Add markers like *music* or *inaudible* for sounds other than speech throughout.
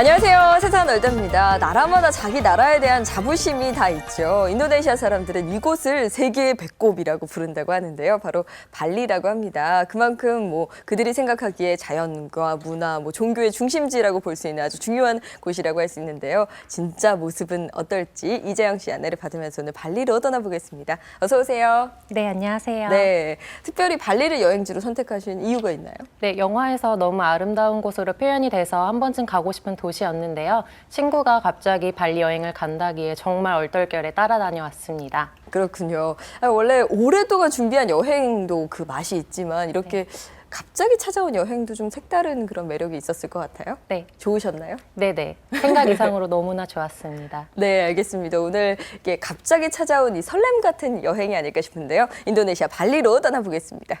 안녕하세요. 세상 넓답니다. 나라마다 자기 나라에 대한 자부심이 다 있죠. 인도네시아 사람들은 이곳을 세계의 배꼽이라고 부른다고 하는데요. 바로 발리라고 합니다. 그만큼 뭐 그들이 생각하기에 자연과 문화, 뭐 종교의 중심지라고 볼 수 있는 아주 중요한 곳이라고 할 수 있는데요. 진짜 모습은 어떨지 이재영 씨 안내를 받으면서 오늘 발리로 떠나보겠습니다. 어서 오세요. 네, 안녕하세요. 네. 특별히 발리를 여행지로 선택하신 이유가 있나요? 네, 영화에서 너무 아름다운 곳으로 표현이 돼서 한 번쯤 가고 싶은 도 시였는데요. 친구가 갑자기 발리 여행을 간다기에 정말 얼떨결에 따라다녀 왔습니다. 그렇군요. 아, 원래 오랫동안 준비한 여행도 그 맛이 있지만 이렇게 갑자기 찾아온 여행도 좀 색다른 그런 매력이 있었을 것 같아요. 네, 좋으셨나요? 네네. 생각 이상으로 *laughs* 너무나 좋았습니다. 네, 알겠습니다. 오늘 이게 갑자기 찾아온 이 설렘 같은 여행이 아닐까 싶은데요. 인도네시아 발리로 떠나보겠습니다.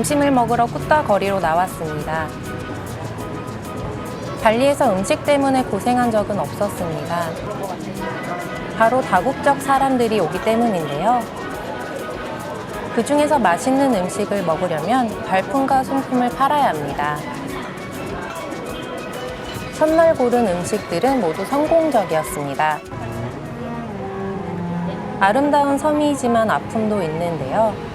점심을 먹으러 꾸따 거리로 나왔습니다. 발리에서 음식 때문에 고생한 적은 없었습니다. 바로 다국적 사람들이 오기 때문인데요. 그 중에서 맛있는 음식을 먹으려면 발품과 손품을 팔아야 합니다. 첫날 고른 음식들은 모두 성공적이었습니다. 아름다운 섬이지만 아픔도 있는데요.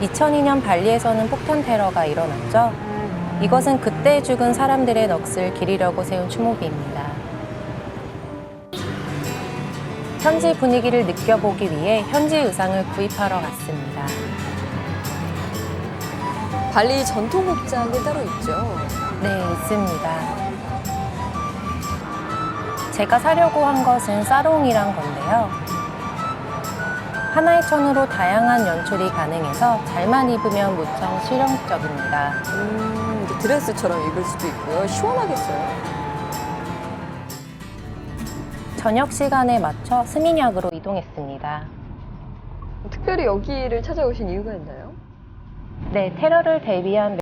2002년 발리에서는 폭탄 테러가 일어났죠. 이것은 그때 죽은 사람들의 넋을 기리려고 세운 추모비입니다. 현지 분위기를 느껴보기 위해 현지 의상을 구입하러 갔습니다. 발리 전통 복장이 따로 있죠. 네, 있습니다. 제가 사려고 한 것은 사롱이란 건데요. 하나의 천으로 다양한 연출이 가능해서 잘만 입으면 무척 실용적입니다. 음, 드레스처럼 입을 수도 있고요. 시원하겠어요. 저녁 시간에 맞춰 스미냑으로 이동했습니다. 특별히 여기를 찾아오신 이유가 있나요? 네, 테러를 대비한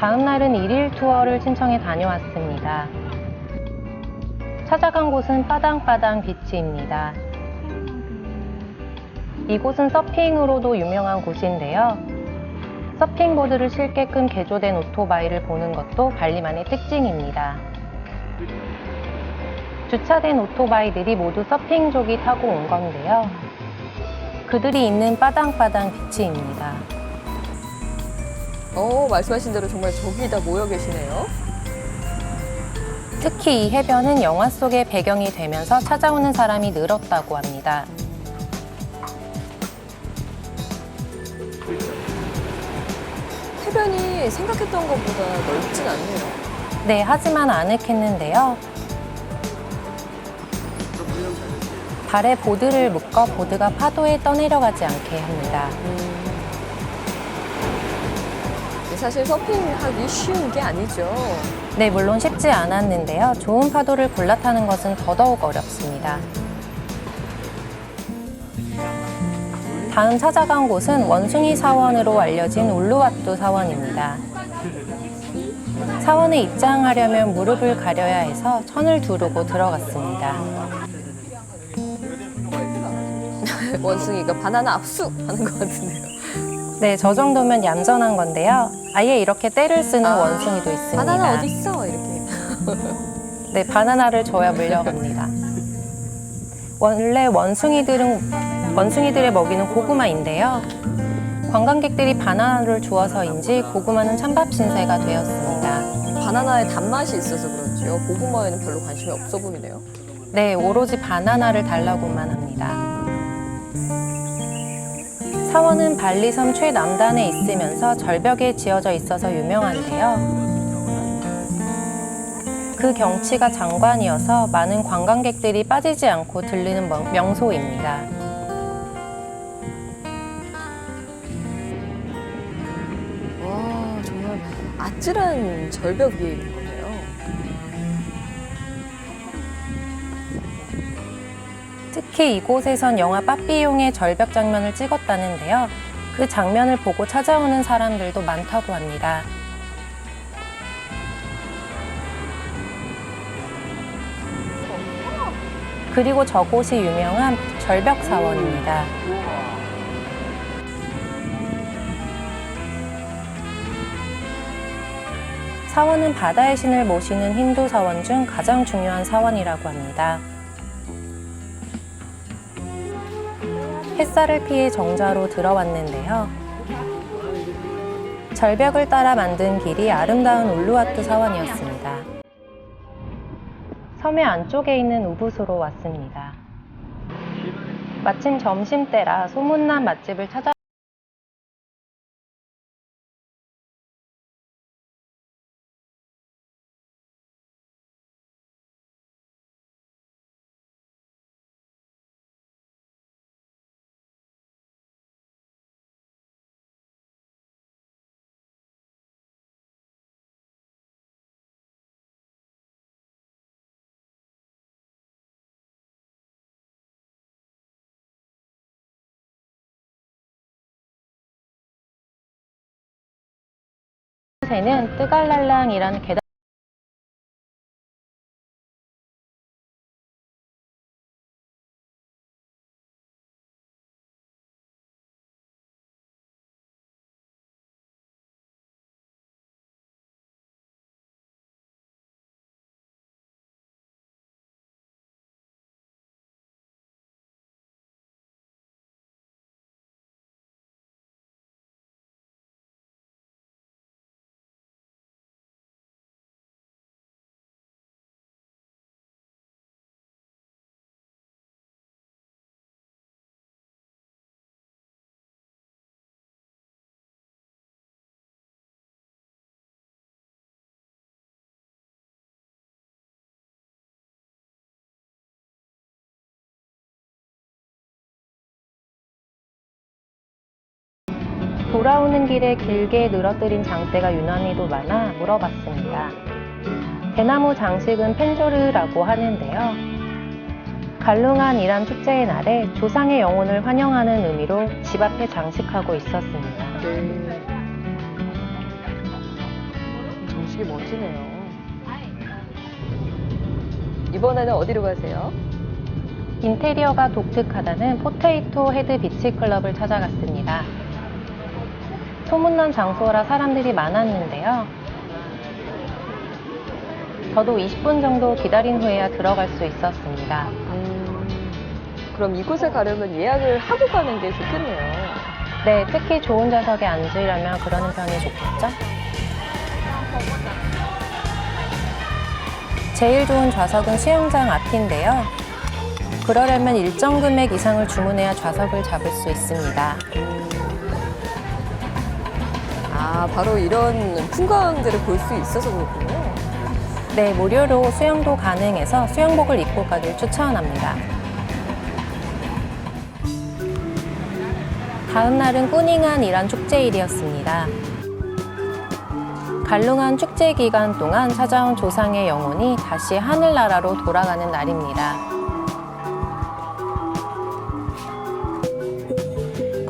다음 날은 일일 투어를 신청해 다녀왔습니다. 찾아간 곳은 빠당빠당 비치입니다. 이곳은 서핑으로도 유명한 곳인데요. 서핑보드를 실게끔 개조된 오토바이를 보는 것도 발리만의 특징입니다. 주차된 오토바이들이 모두 서핑족이 타고 온 건데요. 그들이 있는 빠당빠당 비치입니다. 어, 말씀하신 대로 정말 저기 다 모여 계시네요. 특히 이 해변은 영화 속의 배경이 되면서 찾아오는 사람이 늘었다고 합니다. 해변이 생각했던 것보다 넓진 않네요. 네, 하지만 아늑했는데요. 발에 보드를 묶어 보드가 파도에 떠내려가지 않게 합니다. 음. 사실 서핑하기 쉬운 게 아니죠. 네, 물론 쉽지 않았는데요. 좋은 파도를 골라 타는 것은 더더욱 어렵습니다. 다음 찾아간 곳은 원숭이 사원으로 알려진 울루와뚜 사원입니다. 사원에 입장하려면 무릎을 가려야 해서 천을 두르고 들어갔습니다. *laughs* 원숭이가 바나나 압수 하는 것 같은데요. 네, 저 정도면 얌전한 건데요. 아예 이렇게 때를 쓰는 아, 원숭이도 있습니다. 바나나 어디 있어? 이렇게. *laughs* 네, 바나나를 줘야 물려갑니다. 원래 원숭이들은 원숭이들의 먹이는 고구마인데요. 관광객들이 바나나를 주어서인지 고구마는 찬밥 신세가 되었습니다. 바나나에 단맛이 있어서 그런지요. 고구마에는 별로 관심이 없어 보이네요. 네, 오로지 바나나를 달라고만 합니다. 사원은 발리섬 최남단에 있으면서 절벽에 지어져 있어서 유명한데요. 그 경치가 장관이어서 많은 관광객들이 빠지지 않고 들리는 명- 명소입니다. 와, 정말 아찔한 절벽 위에 있는 거 특히 이곳에선 영화 빠삐용의 절벽 장면을 찍었다는데요. 그 장면을 보고 찾아오는 사람들도 많다고 합니다. 그리고 저곳이 유명한 절벽 사원입니다. 사원은 바다의 신을 모시는 힌두 사원 중 가장 중요한 사원이라고 합니다. 햇살을 피해 정자로 들어왔는데요. 절벽을 따라 만든 길이 아름다운 울루와트 사원이었습니다. 섬의 안쪽에 있는 우붓으로 왔습니다. 마침 점심때라 소문난 맛집을 찾아 곳에는 뜨갈랄랑이라는 계단 돌아오는 길에 길게 늘어뜨린 장대가 유난히도 많아 물어봤습니다. 대나무 장식은 펜조르라고 하는데요. 갈룽한 이란 축제의 날에 조상의 영혼을 환영하는 의미로 집 앞에 장식하고 있었습니다. 네. 정식이 멋지네요. 이번에는 어디로 가세요? 인테리어가 독특하다는 포테이토 헤드 비치 클럽을 찾아갔습니다. 소문난 장소라 사람들이 많았는데요. 저도 20분 정도 기다린 후에야 들어갈 수 있었습니다. 음, 그럼 이곳에 가려면 예약을 하고 가는 게 좋겠네요. 네, 특히 좋은 좌석에 앉으려면 그러는 편이 좋겠죠? 제일 좋은 좌석은 수영장 앞인데요. 그러려면 일정 금액 이상을 주문해야 좌석을 잡을 수 있습니다. 바로 이런 풍광들을 볼 수 있어서 그렇군요. 네, 무료로 수영도 가능해서 수영복을 입고 가길 추천합니다. 다음 날은 꾸닝한 이란 축제일이었습니다. 갈룽한 축제 기간 동안 찾아온 조상의 영혼이 다시 하늘나라로 돌아가는 날입니다.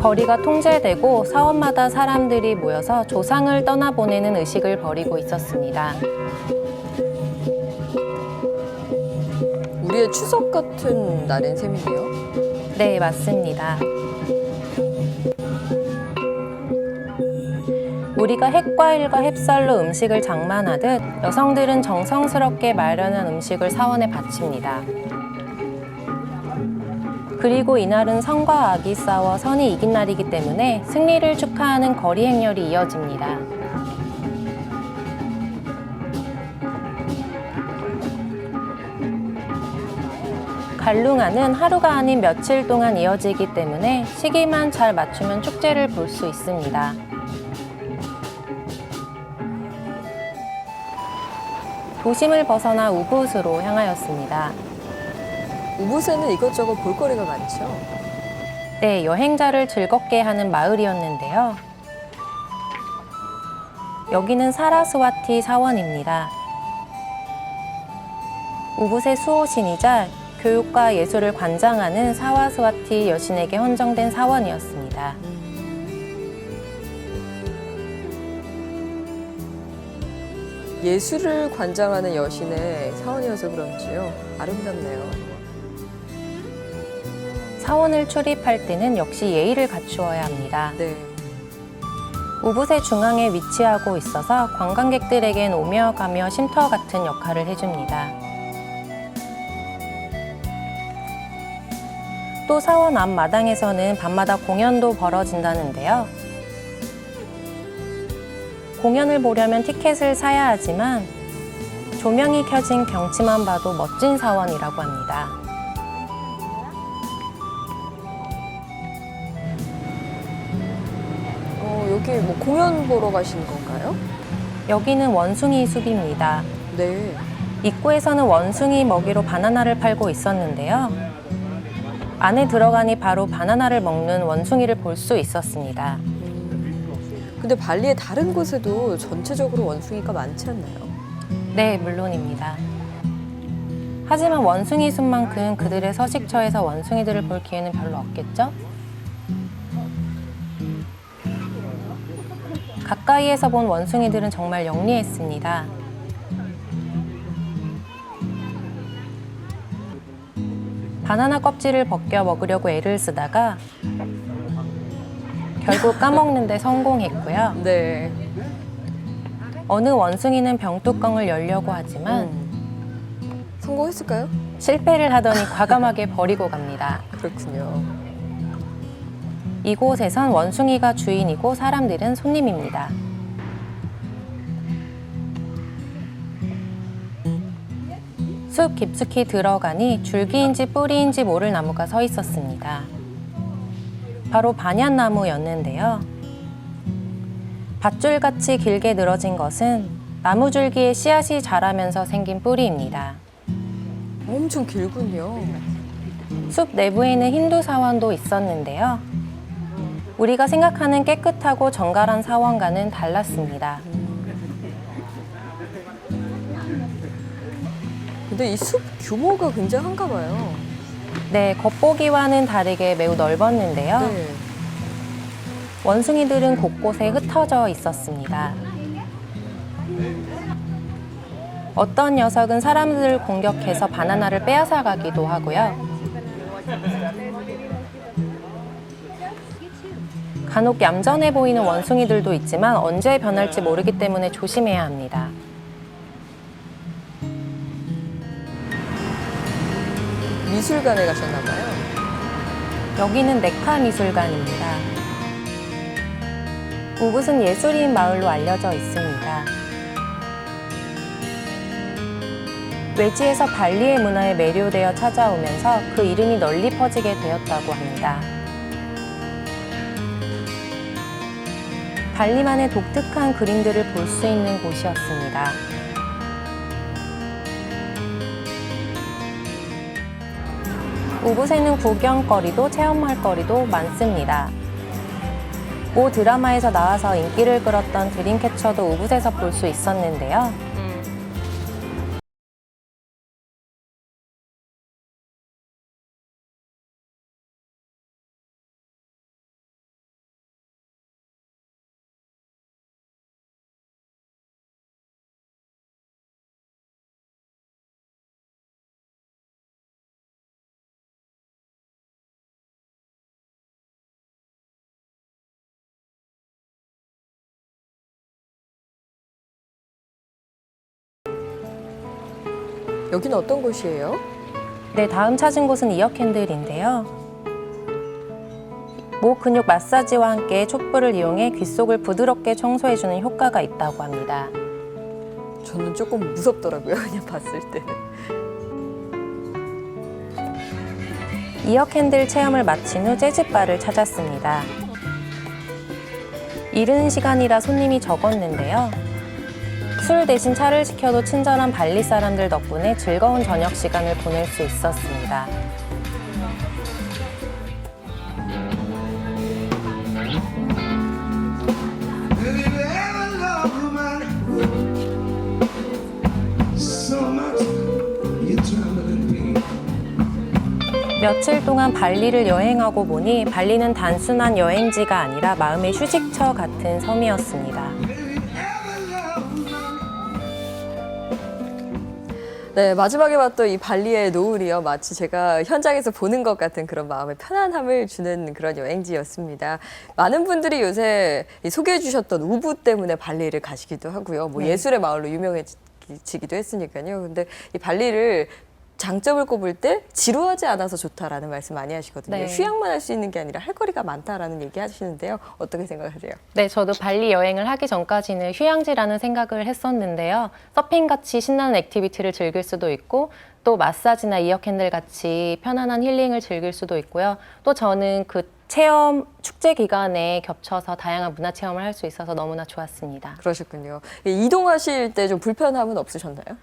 거리가 통제되고 사원마다 사람들이 모여서 조상을 떠나보내는 의식을 벌이고 있었습니다. 우리의 추석 같은 날인 셈이네요. 네, 맞습니다. 우리가 핵과일과 햅쌀로 음식을 장만하듯 여성들은 정성스럽게 마련한 음식을 사원에 바칩니다. 그리고 이날은 선과 악이 싸워 선이 이긴 날이기 때문에 승리를 축하하는 거리 행렬이 이어집니다. 갈룽아는 하루가 아닌 며칠 동안 이어지기 때문에 시기만 잘 맞추면 축제를 볼 수 있습니다. 도심을 벗어나 우붓으로 향하였습니다. 우붓에는 이것저것 볼거리가 많죠. 네, 여행자를 즐겁게 하는 마을이었는데요. 여기는 사라스와티 사원입니다. 우붓의 수호신이자 교육과 예술을 관장하는 사와스와티 여신에게 헌정된 사원이었습니다. 예술을 관장하는 여신의 사원이어서 그런지요. 아름답네요. 사원을 출입할 때는 역시 예의를 갖추어야 합니다. 네. 우붓의 중앙에 위치하고 있어서 관광객들에겐 오며 가며 쉼터 같은 역할을 해줍니다. 또 사원 앞 마당에서는 밤마다 공연도 벌어진다는데요. 공연을 보려면 티켓을 사야 하지만 조명이 켜진 경치만 봐도 멋진 사원이라고 합니다. 어, 여기 뭐 공연 보러 가시는 건가요? 여기는 원숭이 숲입니다. 네. 입구에서는 원숭이 먹이로 바나나를 팔고 있었는데요. 안에 들어가니 바로 바나나를 먹는 원숭이를 볼 수 있었습니다. 근데 발리의 다른 곳에도 전체적으로 원숭이가 많지 않나요? 네, 물론입니다. 하지만 원숭이 숲만큼 그들의 서식처에서 원숭이들을 볼 기회는 별로 없겠죠? 가까이에서 본 원숭이들은 정말 영리했습니다. 바나나 껍질을 벗겨 먹으려고 애를 쓰다가 결국 까먹는데 성공했고요. 네. 어느 원숭이는 병뚜껑을 열려고 하지만 음. 성공했을까요? 실패를 하더니 과감하게 버리고 갑니다. 그렇군요. 이곳에선 원숭이가 주인이고 사람들은 손님입니다. 숲 깊숙이 들어가니 줄기인지 뿌리인지 모를 나무가 서 있었습니다. 바로 반얀나무였는데요. 밧줄같이 길게 늘어진 것은 나무 줄기에 씨앗이 자라면서 생긴 뿌리입니다. 엄청 길군요. 숲 내부에는 힌두 사원도 있었는데요. 우리가 생각하는 깨끗하고 정갈한 사원과는 달랐습니다. 근데 이 숲 규모가 굉장한가 봐요. 네, 겉보기와는 다르게 매우 넓었는데요. 네. 원숭이들은 곳곳에 흩어져 있었습니다. 어떤 녀석은 사람들을 공격해서 바나나를 빼앗아 가기도 하고요. 간혹 얌전해 보이는 원숭이들도 있지만 언제 변할지 모르기 때문에 조심해야 합니다. 미술관에 가셨나 봐요. 여기는 네카 미술관입니다. 우붓은 예술인 마을로 알려져 있습니다. 외지에서 발리의 문화에 매료되어 찾아오면서 그 이름이 널리 퍼지게 되었다고 합니다. 발리만의 독특한 그림들을 볼 수 있는 곳이었습니다. 우붓에는 구경거리도 체험할 거리도 많습니다. 모 드라마에서 나와서 인기를 끌었던 드림캐쳐도 우붓에서 볼 수 있었는데요. 여기는 어떤 곳이에요? 네, 다음 찾은 곳은 이어캔들인데요. 목 근육 마사지와 함께 촛불을 이용해 귀 속을 부드럽게 청소해주는 효과가 있다고 합니다. 저는 조금 무섭더라고요. *laughs* 그냥 봤을 때는. 이어 캔들 체험을 마친 후 재즈바를 찾았습니다. 이른 시간이라 손님이 적었는데요. 술 대신 차를 시켜도 친절한 발리 사람들 덕분에 즐거운 저녁 시간을 보낼 수 있었습니다. 며칠 동안 발리를 여행하고 보니 발리는 단순한 여행지가 아니라 마음의 휴식처 같은 섬이었습니다. 네, 마지막에 봤던 이 발리의 노을이요. 마치 제가 현장에서 보는 것 같은 그런 마음의 편안함을 주는 그런 여행지였습니다. 많은 분들이 요새 이 소개해 주셨던 우부 때문에 발리를 가시기도 하고요. 뭐 예술의 마을로 유명해지기도 했으니까요. 근데 이 발리를 장점을 꼽을 때 지루하지 않아서 좋다라는 말씀 많이 하시거든요. 네. 휴양만 할 수 있는 게 아니라 할 거리가 많다라는 얘기 하시는데요. 어떻게 생각하세요? 네, 저도 발리 여행을 하기 전까지는 휴양지라는 생각을 했었는데요. 서핑 같이 신나는 액티비티를 즐길 수도 있고 또 마사지나 이어캔들 같이 편안한 힐링을 즐길 수도 있고요. 또 저는 그 체험 축제 기간에 겹쳐서 다양한 문화 체험을 할 수 있어서 너무나 좋았습니다. 그러셨군요. 이 이동하실 때 좀 불편함은 없으셨나요?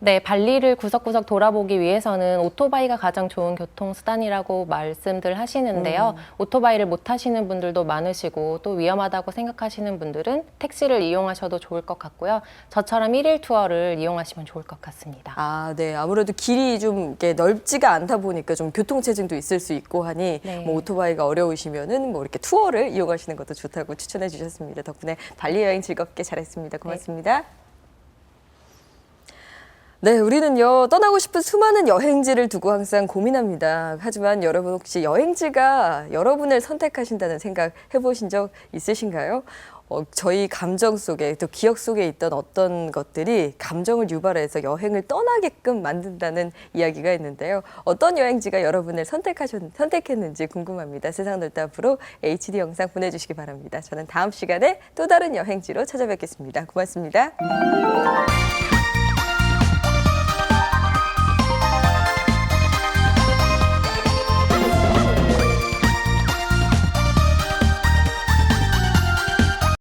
네, 발리를 구석구석 돌아보기 위해서는 오토바이가 가장 좋은 교통수단이라고 말씀들 하시는데요. 오토바이를 못 타시는 분들도 많으시고 또 위험하다고 생각하시는 분들은 택시를 이용하셔도 좋을 것 같고요. 저처럼 일일 투어를 이용하시면 좋을 것 같습니다. 아, 네. 아무래도 길이 좀 이렇게 넓지가 않다 보니까 좀 교통체증도 있을 수 있고 하니 네. 뭐 오토바이가 어려우시면은 뭐 이렇게 투어를 이용하시는 것도 좋다고 추천해 주셨습니다. 덕분에 발리 여행 즐겁게 잘했습니다. 고맙습니다. 네, 우리는요, 떠나고 싶은 수많은 여행지를 두고 항상 고민합니다. 하지만 여러분 혹시 여행지가 여러분을 선택하신다는 생각 해보신 적 있으신가요? 어, 저희 감정 속에 또 기억 속에 있던 어떤 것들이 감정을 유발해서 여행을 떠나게끔 만든다는 이야기가 있는데요. 어떤 여행지가 여러분을 선택하셨, 선택했는지 궁금합니다. 세상 넓다 앞으로 HD 영상 보내주시기 바랍니다. 저는 다음 시간에 또 다른 여행지로 찾아뵙겠습니다. 고맙습니다.